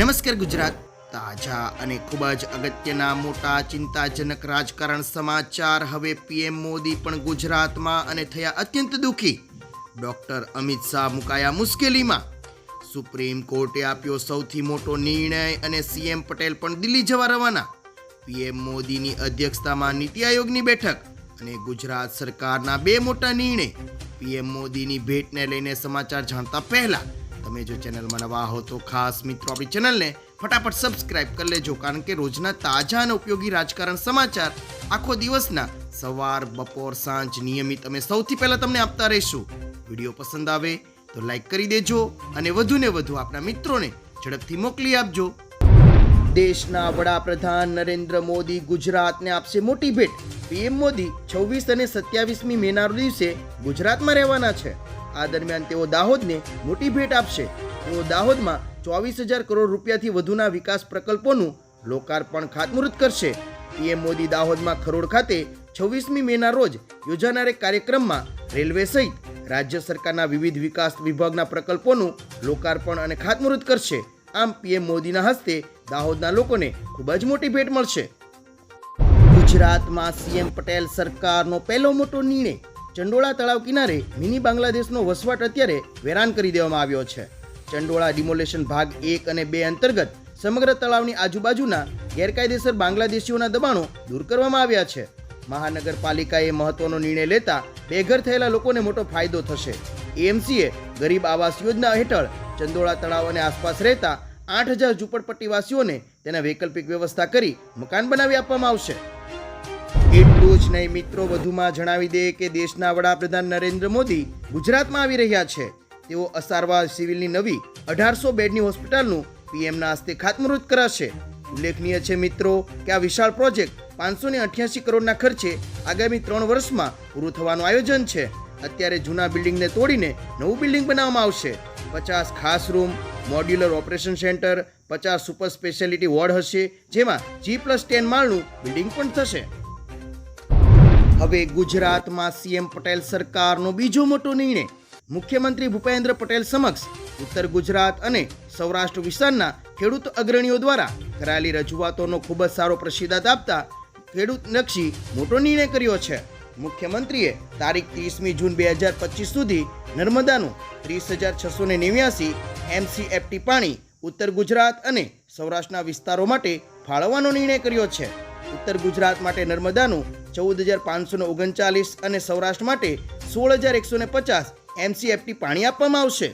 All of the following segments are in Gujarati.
નમસ્કાર ગુજરાત. તાજા અને ખૂબ જ અગત્યના મોટા ચિંતાજનક રાજકારણ સમાચાર હવે પીએમ મોદી પણ ગુજરાતમાં અને થયા અત્યંત દુઃખી. ડોક્ટર અમિત શાહ મુકાયા મુશ્કેલીમાં. સુપ્રીમ કોર્ટે આપ્યો સૌથી મોટો નિર્ણય અને સીએમ પટેલ પણ દિલ્હી જવા રવાના. પીએમ મોદીની અધ્યક્ષતામાં નીતિ આયોગની બેઠક અને ગુજરાત સરકારના બે મોટા નિર્ણય. પીએમ મોદીની ભેટને લઈને સમાચાર જાણતા પહેલા તમે જો ચેનલમાં નવા હો તો ખાસ મિત્રો આપણી ચેનલને ફટાફટ સબસ્ક્રાઇબ કરી લેજો, કારણ કે રોજના તાજા અને ઉપયોગી રાજકારણ સમાચાર આખો દિવસના સવાર, બપોર, સાંજ નિયમિત અમે સૌથી પહેલા તમને આપતા રહીશું. વીડિયો પસંદ આવે તો લાઈક કરી દેજો અને વધુને વધુ આપણા મિત્રોને ઝડપથી મોકલી આપજો. દેશના વડાપ્રધાન નરેન્દ્ર મોદી ગુજરાતને આપશે મોટી ભેટ. પીએમ મોદી છવ્વીસ અને સત્યાવીસમી મેના દિવસે ગુજરાતમાં રહેવાના છે. આ દરમિયાન તેઓ દાહોદને મોટી ભેટ આપશે. તેઓ દાહોદમાં ચોવીસ હજાર કરોડ રૂપિયાથી વધુના વિકાસ પ્રકલ્પોનું લોકાર્પણ ખાતમુહૂર્ત કરશે. પીએમ મોદી દાહોદમાં ખરોડ ખાતે છવ્વીસમી મેના રોજ યોજાનાર કાર્યક્રમમાં રેલવે સહિત રાજ્ય સરકારના વિવિધ વિકાસ વિભાગના પ્રકલ્પોનું લોકાર્પણ અને ખાતમુહૂર્ત કરશે. આમ પીએમ મોદીના હસ્તે દાહોદના લોકોને ખૂબ જ મોટી ભેટ મળશે. ગુજરાતમાં સીએમ પટેલ સરકારનો પહેલો મોટો નિર્ણય ચંડોળા તળાવ કિનારે મિની બાંગ્લાદેશનો વસવાટ અત્યારે વેરાન કરી દેવામાં આવ્યો છે. ચંડોળા ડિમોલેશન ભાગ એક અને બે અંતર્ગત સમગ્ર તળાવની આજુબાજુના ગેરકાયદેસર બાંગ્લાદેશીઓના દબાણો દૂર કરવામાં આવ્યા છે. મહાનગરપાલિકાએ મહત્વનો નિર્ણય લેતા બેઘર થયેલા લોકોને મોટો ફાયદો થશે. એએમસીએ ગરીબ આવાસ યોજના હેઠળ ચંદોળા તળાવ અને આસપાસ રહેતા આઠ હજાર ઝૂંપડપટ્ટીવાસીઓને તેના વૈકલ્પિક વ્યવસ્થા કરી મકાન બનાવી આપવામાં આવશે. એટલું જ નહીં, મિત્રો, વધુમાં જણાવી દે કે દેશના વડાપ્રધાન નરેન્દ્ર મોદી ગુજરાતમાં આવી રહ્યા છે. તેઓ અસારવા સિવિલની નવી અઢારસો બેડની હોસ્પિટલનું પીએમના હસ્તે ખાતમુહૂર્ત કરાશે. ઉલ્લેખનીય છે, મિત્રો, કે આ વિશાળ પ્રોજેક્ટ પાંચસો ને અઠ્યાસી કરોડના ખર્ચે આગામી ત્રણ વર્ષમાં પૂરું થવાનું આયોજન છે. અત્યારે જૂના બિલ્ડિંગને તોડીને નવું બિલ્ડિંગ બનાવવામાં આવશે. પચાસ ખાસ રૂમ, મોડ્યુલર ઓપરેશન સેન્ટર, પચાસ સુપર સ્પેશિયાલિટી વોર્ડ હશે, જેમાં જી પ્લસ ટેન માળનું બિલ્ડિંગ પણ થશે. હવે ગુજરાતમાં સીએમ પટેલ સરકારનો બીજો મોટો નિર્ણય. મુખ્યમંત્રી ભૂપેન્દ્ર પટેલ સમક્ષ ઉત્તર ગુજરાત અને સૌરાષ્ટ્ર વિસ્તારના ખેડૂત અગ્રણીઓ દ્વારા કરાયેલી રજૂઆતોનો ખૂબ જ સારો પ્રતિસાદ આપતા ખેડૂતલક્ષી મોટો નિર્ણય કર્યો છે. મુખ્યમંત્રીએ તારીખ ત્રીસમી જૂન બે હજાર પચીસ સુધી નર્મદાનું ત્રીસ હજાર છસો ને નેવ્યાસી એમસીએફટી પાણી ઉત્તર ગુજરાત અને સૌરાષ્ટ્રના વિસ્તારો માટે ફાળવવાનો નિર્ણય કર્યો છે. ઉત્તર ગુજરાત માટે નર્મદાનું ચૌદ હજાર પાંચસો ઓગણચાલીસ અને સૌરાષ્ટ્ર માટે સોળ હજાર એકસો પચાસ એમસીએફટી પાણી આપવામાં આવશે.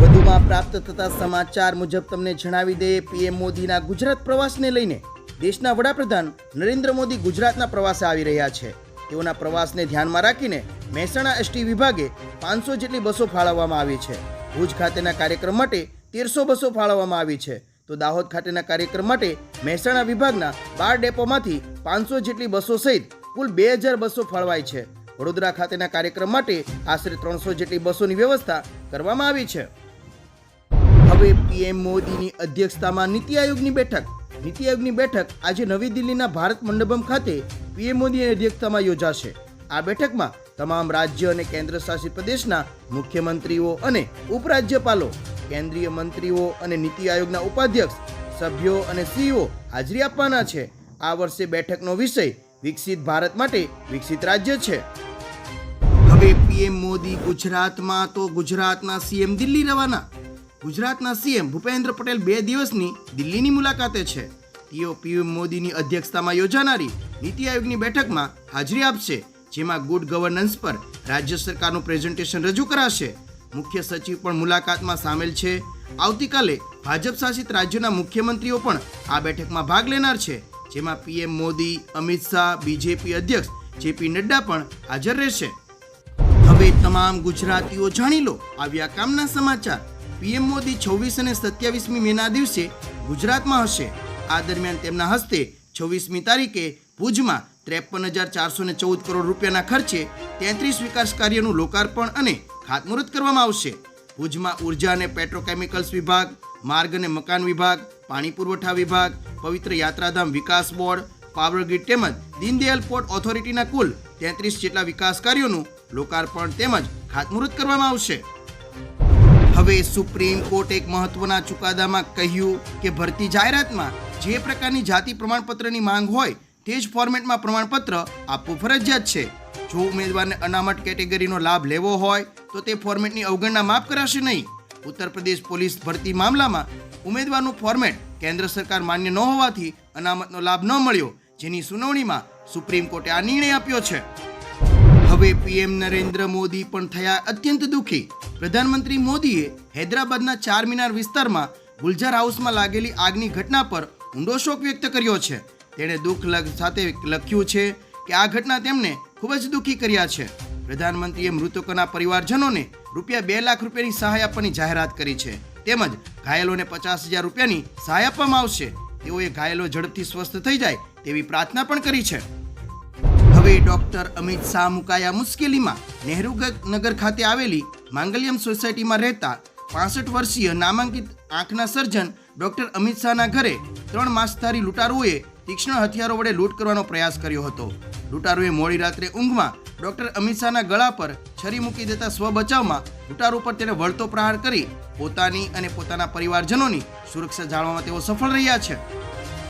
વધુમાં પ્રાપ્ત થતા સમાચાર મુજબ તમને જણાવી દઈએ, પીએમ મોદીના ગુજરાત પ્રવાસને લઈને દેશના વડાપ્રધાન નરેન્દ્ર મોદી ગુજરાતના પ્રવાસે આવી રહ્યા છે. તેઓના પ્રવાસને ધ્યાનમાં રાખીને મહેસાણા એસટી વિભાગે પાંચસો જેટલી બસો ફાળવવામાં આવી છે. ભુજ ખાતેના કાર્યક્રમ માટે તેરસો બસો ફાળવવામાં આવી છે. તો દાહોદ ખાતેના કાર્યક્રમ માટે મહેસાણા વિભાગના બાર ડેપોમાંથી પાંચસો જેટલી બસો સહિત કુલ બે હજાર બસો ફાળવાય છે. વડોદરા ખાતેના કાર્યક્રમ માટે આશરે ત્રણસો જેટલી બસોની વ્યવસ્થા કરવામાં આવી છે. હવે પીએમ મોદીની અધ્યક્ષતામાં નીતિ આયોગની બેઠક. નીતિ આયોગની બેઠક આજે નવી દિલ્હીના ભારત મંડપમ ખાતે પીએમ મોદીની અધ્યક્ષતામાં યોજાશે. આ બેઠકમાં તમામ રાજ્ય અને કેન્દ્ર શાસિત પ્રદેશના મુખ્યમંત્રીઓ અને ઉપરાજ્યપાલો કેન્દ્રીય મંત્રીઓ અને નીતિ આયોગના ઉપાધ્યક્ષ, સભ્યો અને સીઈઓ હાજરી આપવાના છે. આ વર્ષે બેઠકનો વિષય વિકસિત ભારત માટે વિકસિત રાજ્ય છે. હવે પીએમ મોદી ગુજરાતમાં તો ગુજરાતના સીએમ દિલ્હી રવાના. ગુજરાતના સીએમ ભૂપેન્દ્ર પટેલ બે દિવસની દિલ્હીની મુલાકાતે છે. તેઓ પીએમ મોદીની અધ્યક્ષતામાં યોજાનારી નીતિ આયોગની બેઠકમાં હાજરી આપશે, જેમાં ગુડ ગવર્નન્સ પર રાજ્ય સરકારનું પ્રેઝન્ટેશન રજૂ કરાશે. મુખ્ય સચિવ પણ મુલાકાતમાં સામેલ છે. આવતીકાલે ભાજપ શાસિત રાજ્યોના મુખ્યમંત્રીઓ પણ આ બેઠકમાં ભાગ લેનાર છે. જેમાં પીએમ મોદી, અમિત શાહ, બીજેપી અધ્યક્ષ જેપી નડ્ડા પણ હાજર રહેશે. હવે તમામ ગુજરાતીઓ જાણી લો આવ્યા કામના સમાચાર. પીએમ મોદી છવ્વીસ અને સત્યાવીસમી મેના દિવસે ગુજરાતમાં હશે. આ દરમિયાન તેમના હસ્તે છવ્વીસમી તારીખે ભુજમાં ત્રેપન હજાર ચારસો ચૌદ કરોડ રૂપિયાના ખર્ચે તેત્રીસ વિકાસ કાર્યનું લોકાર્પણ અને ખાતમુહૂર્ત કરવામાં આવશે. ભુજમાં ઊર્જા અને પેટ્રોકેમિકલ્સ વિભાગ, માર્ગ અને મકાન વિભાગ, પાણી પુરવઠા વિભાગ, પવિત્ર યાત્રાધામ વિકાસ બોર્ડ પાવર તેમજ દીનદયાલ પોર્ટ ઓથોરિટીના કુલ તેત્રીસ જેટલા વિકાસ કાર્યોનું લોકાર્પણ તેમજ ખાતમુહૂર્ત કરવામાં આવશે. હવે સુપ્રીમ કોર્ટ એક મહત્વના ચુકાદામાં કહ્યું કે ભરતી જાહેરાતમાં જે પ્રકારની જાતિ પ્રમાણપત્રની માંગ હોય તે જ ફોર્મેટમાં પ્રમાણપત્ર આપવું ફરજિયાત છે. જો ઉમેદવારને અનામત કેટેગરીનો લાભ લેવો હોય, તો તે ફોર્મેટની અવગણના માફ કરાશે નહીં. ઉત્તર પ્રદેશ પોલીસ ભરતી મામલામાં ઉમેદવારનું ફોર્મેટ કેન્દ્ર સરકાર માન્ય ન હોવાથી અનામતનો લાભ ન મળ્યો, જેની સુનાવણીમાં સુપ્રીમ કોર્ટે આ નિર્ણય આપ્યો છે. હવે પીએમ નરેન્દ્ર મોદી પણ થયા અત્યંત દુઃખી. પ્રધાનમંત્રી મોદીએ હૈદરાબાદના ચાર મિનાર વિસ્તારમાં ગુલજાર હાઉસમાં લાગેલી આગની ઘટના પર ઊંડો શોક વ્યક્ત કર્યો છે. તેણે દુઃખ સાથે લખ્યું છે કે આ ઘટના તેમને ખૂબ જ દુઃખી કર્યા છે. પ્રધાનમંત્રીએ મૃતકોના પરિવારજનોને રૂપિયા બે લાખ રૂપિયાની સહાય આપવાની જાહેરાત કરી છે. તેમજ ઘાયલોને પચાસ હજાર રૂપિયાની સહાય આપવામાં આવશે. તેઓએ ઘાયલો ઝડપથી સ્વસ્થ થઈ જાય તેવી પ્રાર્થના પણ કરી છે. હવે ડોક્ટર અમિત શાહ મુકાયા મુશ્કેલીમાં. નહેરુ નગર ખાતે આવેલી માંગલ્યમ સોસાયટીમાં રહેતા પાસઠ વર્ષીય નામાંકિત આંખના સર્જન ડોક્ટર અમિત શાહના ઘરે ત્રણ માસધારી લૂંટારુઓએ તીક્ષ્ણ હથિયારો વડે લૂંટ કરવાનો પ્રયાસ કર્યો હતો. લૂંટારુએ મોડી રાત્રે ઊંઘમાં ડોક્ટર અમિત શાહના ગળા પર છરી મૂકી દેતા સ્વ બચાવમાં લૂંટારુ પર તેને વળતો પ્રહાર કરી પોતાની અને પોતાના પરિવારજનોની સુરક્ષા જાળવવામાં તેઓ સફળ રહ્યા છે.